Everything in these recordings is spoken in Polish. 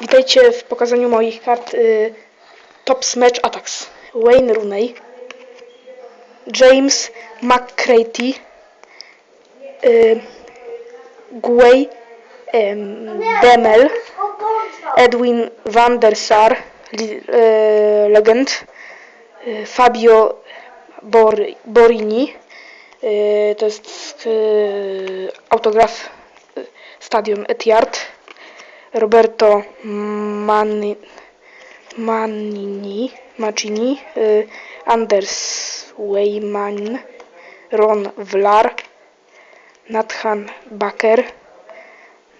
Witajcie w pokazaniu moich kart y, Top Match Attacks. Wayne Rooney, James McCready, y, em, Demel, Edwin van der Sar, li, y, legend, y, Fabio Bor, Borini, y, to jest y, autograf y, Stadion Etihad, Roberto Mani, Manini, Macini, y, Anders Weyman, Ron Vlar, Nathan Baker,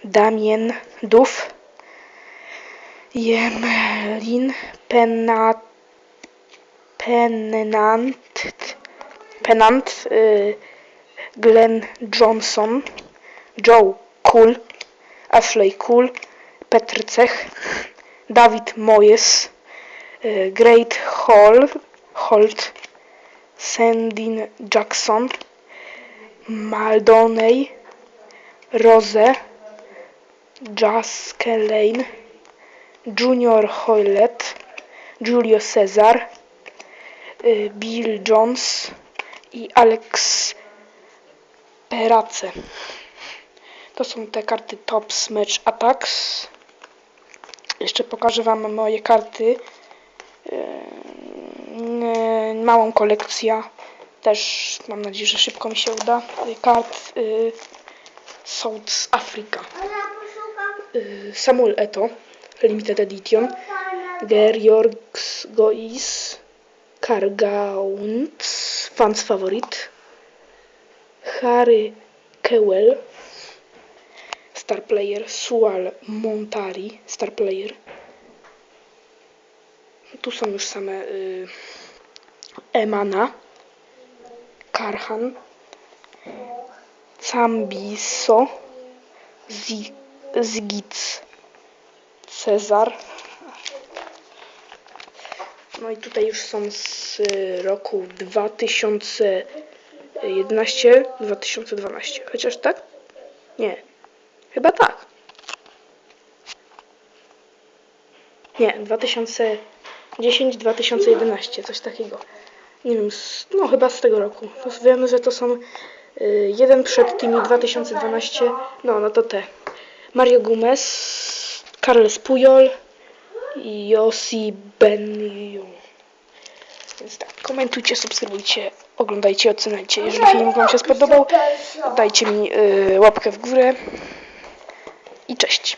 Damien Duff, Jemelin Penat, Pennant, Pennant, y, Glenn Johnson, Joe Cool, Ashley Cool, Petr Cech, Dawid Moyes, y, Great Hall, Holt, Sandin Jackson, Maldoney, Rose, Jaskelane, Junior Hoylet, Julio Cesar, y, Bill Jones i Alex Perace. To są te karty Tops Match Attacks. Jeszcze pokażę Wam moje karty. Yy, małą kolekcję. Też mam nadzieję, że szybko mi się uda. Yy, Kart yy, South Africa. Samuel Eto. Limited Edition. Georgs Gois. Kargauns. Fans Favorit. Harry Kewell. Star Player. Sual Montari. Star Player. Tu są już same y, Emana, Karhan, Cambiso, Zi- Zgic, Cezar. No i tutaj już są z roku 2011-2012. Chociaż tak? Nie. Chyba tak. Nie, 2010-2011, coś takiego. Nie wiem, no chyba z tego roku. To Wiem, że to są y, jeden przed tymi 2012, no, no to te. Mario Gomez, Carles Puyol i Yossi Benyu. Więc tak, komentujcie, subskrybujcie, oglądajcie, oceniajcie. Jeżeli film Wam się spodobał, dajcie mi y, łapkę w górę i cześć.